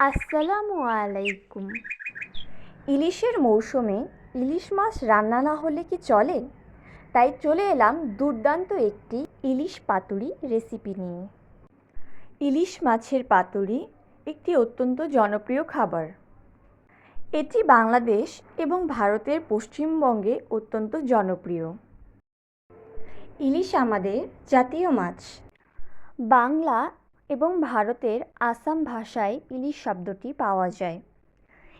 আসসালামু আলাইকুম। ইলিশের মৌসুমে ইলিশ মাছ রান্না না হলে কি চলে? তাই চলে এলাম দুর্দান্ত একটি ইলিশ পাতুরি রেসিপি নিয়ে। ইলিশ মাছের পাতুরি একটি অত্যন্ত জনপ্রিয় খাবার। এটি বাংলাদেশ এবং ভারতের পশ্চিমবঙ্গে অত্যন্ত জনপ্রিয়। ইলিশ আমাদের জাতীয় মাছ। বাংলা এবং ভারতের আসাম ভাষায় ইলিশ শব্দটি পাওয়া যায়।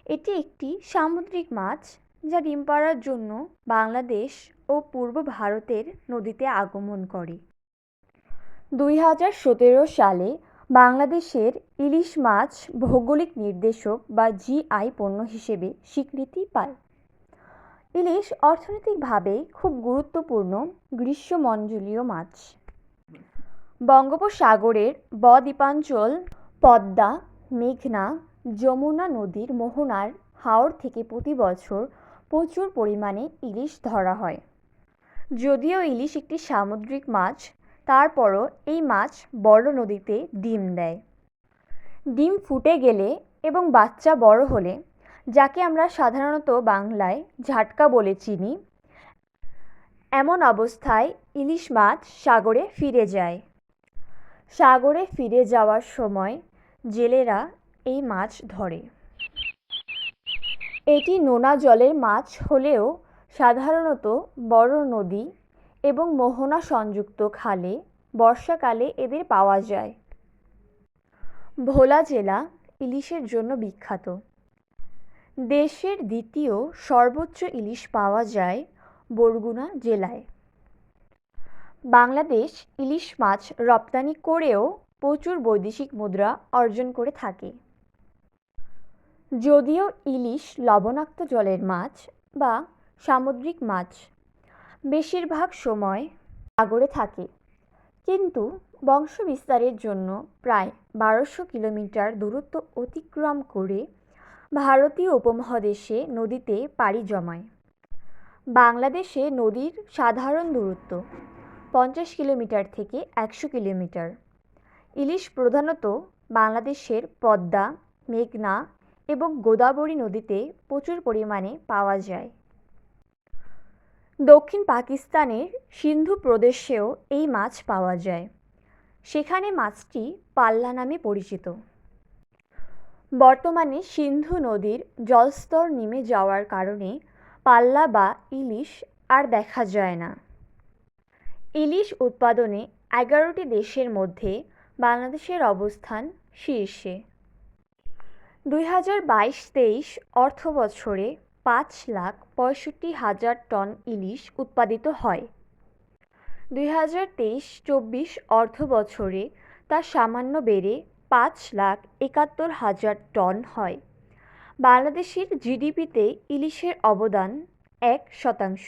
এটি একটি সামুদ্রিক মাছ যা ডিম পাড়ার জন্য বাংলাদেশ ও পূর্ব ভারতের নদীতে আগমন করে। দুই হাজার সতেরো সালে বাংলাদেশের ইলিশ মাছ ভৌগোলিক নির্দেশক বা জিআই পণ্য হিসেবে স্বীকৃতি পায়। ইলিশ অর্থনৈতিকভাবে খুব গুরুত্বপূর্ণ গ্রীষ্মমণ্ডলীয় মাছ। বঙ্গোপসাগরের বদ্বীপাঞ্চল, পদ্মা, মেঘনা, যমুনা নদীর মোহনার হাওর থেকে প্রতি বছর প্রচুর পরিমাণে ইলিশ ধরা হয়। যদিও ইলিশ একটি সামুদ্রিক মাছ, তারপরও এই মাছ বড় নদীতে ডিম দেয়। ডিম ফুটে গেলে এবং বাচ্চা বড় হলে, যাকে আমরা সাধারণত বাংলায় ঝাটকা বলে চিনি, এমন অবস্থায় ইলিশ মাছ সাগরে ফিরে যায়। সাগরে ফিরে যাওয়ার সময় জেলেরা এই মাছ ধরে। এটি নোনা জলের মাছ হলেও সাধারণত বড় নদী এবং মোহনা সংযুক্ত খালে বর্ষাকালে এদের পাওয়া যায়। ভোলা জেলা ইলিশের জন্য বিখ্যাত। দেশের দ্বিতীয় সর্বোচ্চ ইলিশ পাওয়া যায় বরগুনা জেলায়। বাংলাদেশ ইলিশ মাছ রপ্তানি করেও প্রচুর বৈদেশিক মুদ্রা অর্জন করে থাকে। যদিও ইলিশ লবণাক্ত জলের মাছ বা সামুদ্রিক মাছ বেশিরভাগ সময় সাগরে থাকে, কিন্তু বংশ বিস্তারের জন্য প্রায় বারোশো কিলোমিটার দূরত্ব অতিক্রম করে ভারতীয় উপমহাদেশে নদীতে পাড়ি জমায়। বাংলাদেশে নদীর সাধারণ দূরত্ব পঞ্চাশ কিলোমিটার থেকে একশো কিলোমিটার। ইলিশ প্রধানত বাংলাদেশের পদ্মা, মেঘনা এবং গোদাবরী নদীতে প্রচুর পরিমাণে পাওয়া যায়। দক্ষিণ পাকিস্তানের সিন্ধু প্রদেশেও এই মাছ পাওয়া যায়। সেখানে মাছটি পাল্লা নামে পরিচিত। বর্তমানে সিন্ধু নদীর জলস্তর নেমে যাওয়ার কারণে পাল্লা বা ইলিশ আর দেখা যায় না। ইলিশ উৎপাদনে এগারোটি দেশের মধ্যে বাংলাদেশের অবস্থান শীর্ষে। দুই হাজার বাইশ তেইশ অর্থ বছরে পাঁচ লাখ পঁয়ষট্টি হাজার টন ইলিশ উৎপাদিত হয়। দুই হাজার তেইশ চব্বিশ অর্থ বছরে তা সামান্য বেড়ে পাঁচ লাখ একাত্তর হাজার টন হয়। বাংলাদেশের জিডিপিতে ইলিশের অবদান এক শতাংশ।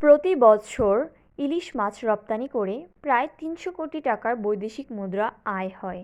প্রতি বছর ইলিশ মাছ রপ্তানি করে প্রায় তিনশো কোটি টাকার বৈদেশিক মুদ্রা আয় হয়।